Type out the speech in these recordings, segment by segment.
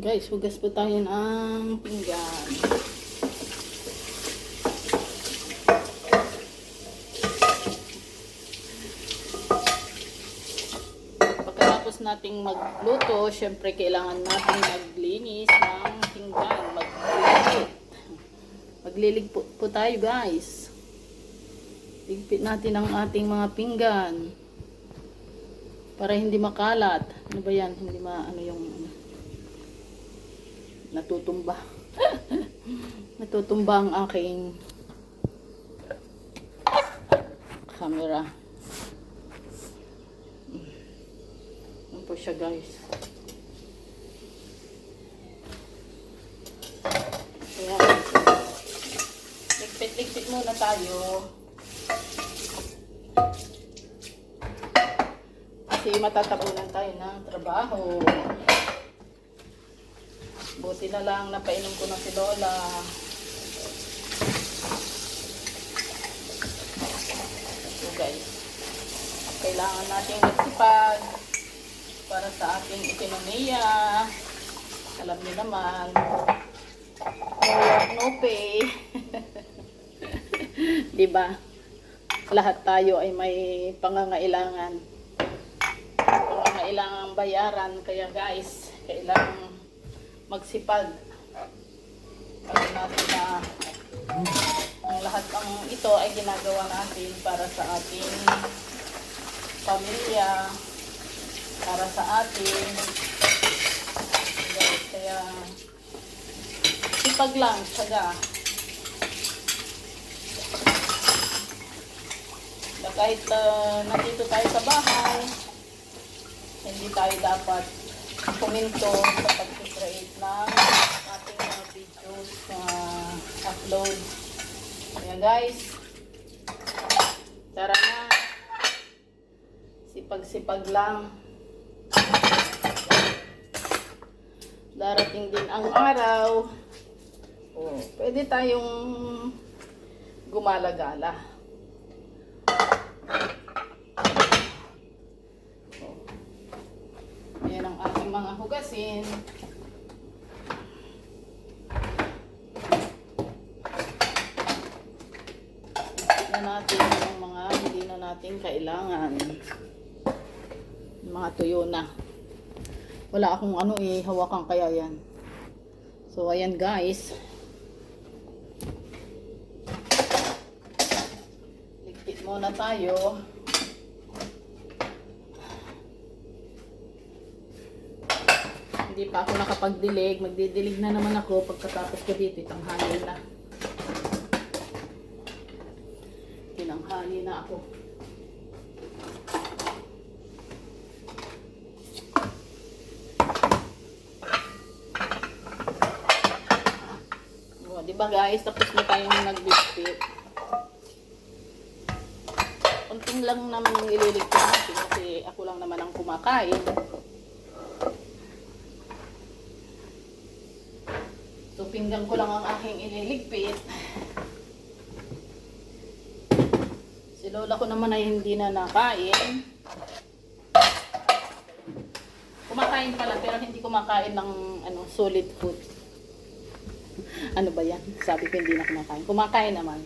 guys, hugas po tayo ng pinggan. Pagkatapos nating magluto, syempre kailangan natin maglinis ng pinggan, maglilig. Maglilig po, tayo guys. Ligpit natin ang ating mga pinggan. Para hindi makalat. Ano ba yan? Hindi ma, ano yung, natutumba. natutumba ang aking camera. Ano po siya guys. Kaya, ligpit-ligpit muna tayo. Kasi matatabunan tayo ng trabaho. Buti na lang napainom ko na si Lola. So guys, kailangan nating magsipag para sa ating ekonomiya. Alam niyo naman, no pay. Di ba? Lahat tayo ay may pangangailangan. Pangangailangan bayaran. Kaya guys, kailangan magsipag. Para natin na ang lahat ng ito ay ginagawa natin para sa ating pamilya para sa atin. Kaya sipag lang tsaga na kahit uh, nandito tayo sa bahay hindi tayo dapat puminto sa pag-create ng ating mga videos na upload. Kaya guys, tara na. Sipag-sipag lang. Darating din ang araw. Oh, pwede tayong gumala-gala. Ayan ang ating mga hugasin. na natin yung mga natin kailangan. Mga tuyo na. Wala akong ano eh, hawakan kaya yan. So, ayan guys. Ligpit muna tayo. Hindi pa ako nakapagdilig. Magdidilig na naman ako pagkatapos ko dito. Tanghali na. Tinanghali na ako. O, di ba guys, tapos na tayong nag-biscuit. Kunting lang naman yung ililigpit natin kasi ako lang naman ang kumakain. So, pinggan ko lang ang aking ililigpit. Si lola ko naman ay hindi na nakain. Kumakain pala pero hindi kumakain ng ano, solid food. Ano ba yan? Sabi ko hindi na kumakain. Kumakain naman.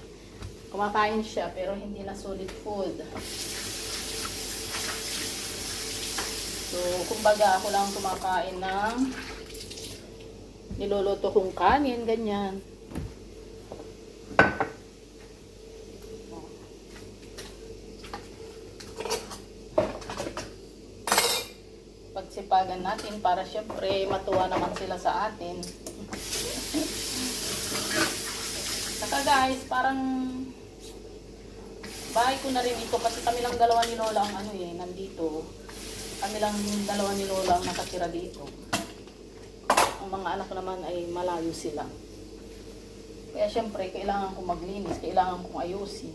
Kumakain siya pero hindi na solid food. So, kumbaga ako lang kumakain ng niluluto kong kanin, ganyan. Pagsipagan natin para syempre matuwa naman sila sa atin. Saka guys, parang bahay ko na rin ito kasi kami lang dalawa ni Lola ang ano eh, nandito. Kami lang dalawa ni Lola ang nakatira dito. Ang mga anak naman ay malayo sila. Kaya syempre, kailangan kong maglinis, kailangan kong ayusin.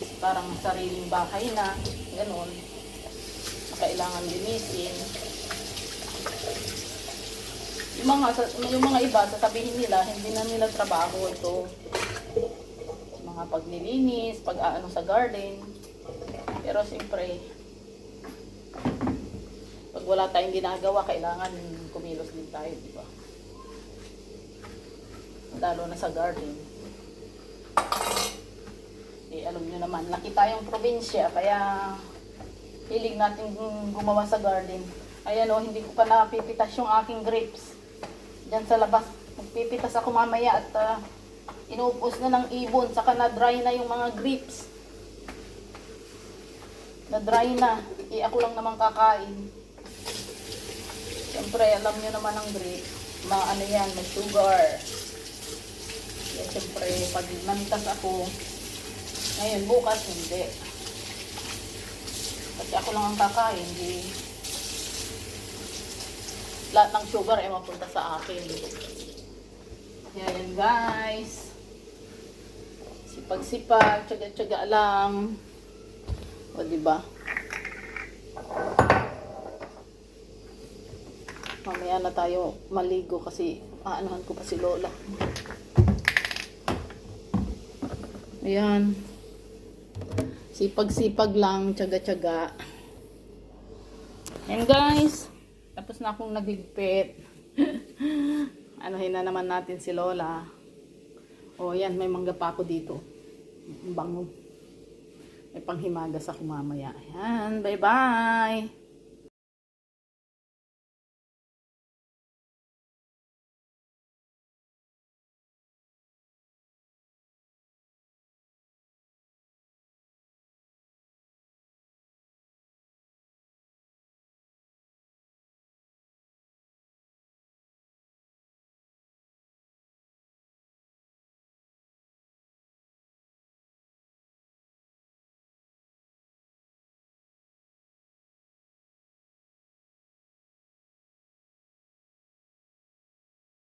Kasi parang sariling bahay na, ganun. Kailangan linisin. Yung mga, yung mga iba, sasabihin nila, hindi na nila trabaho ito. Mga paglilinis, pag-aano sa garden. Pero siyempre, wala tayong ginagawa, kailangan kumilos din tayo, di ba? Lalo na sa garden. Eh, alam nyo naman, laki tayong probinsya, kaya hilig natin gumawa sa garden. Ayan o, hindi ko pa napipitas yung aking grapes. Diyan sa labas, magpipitas ako mamaya at ah, inuupos na ng ibon, saka na-dry na yung mga grapes. Na-dry na. Eh, ako lang naman kakain. Siyempre, alam nyo naman ang grapes. Mga ano yan, may sugar. Kaya siyempre, pag namitas ako, ngayon, bukas, hindi. Kasi ako lang ang kakain, di lahat ng sugar ay mapunta sa akin. Yan guys. Sipag-sipag, tsaga-tsaga lang. O, di ba? Mamaya na tayo maligo kasi aanahan ko pa si Lola. Ayan. Sipag-sipag lang, tsaga-tsaga. And guys, tapos na akong nagligpit. Anuhin na naman natin si Lola. O yan, may mangga pa ako dito. Ang Bango. May panghimagas ako mamaya. Ayan, bye-bye.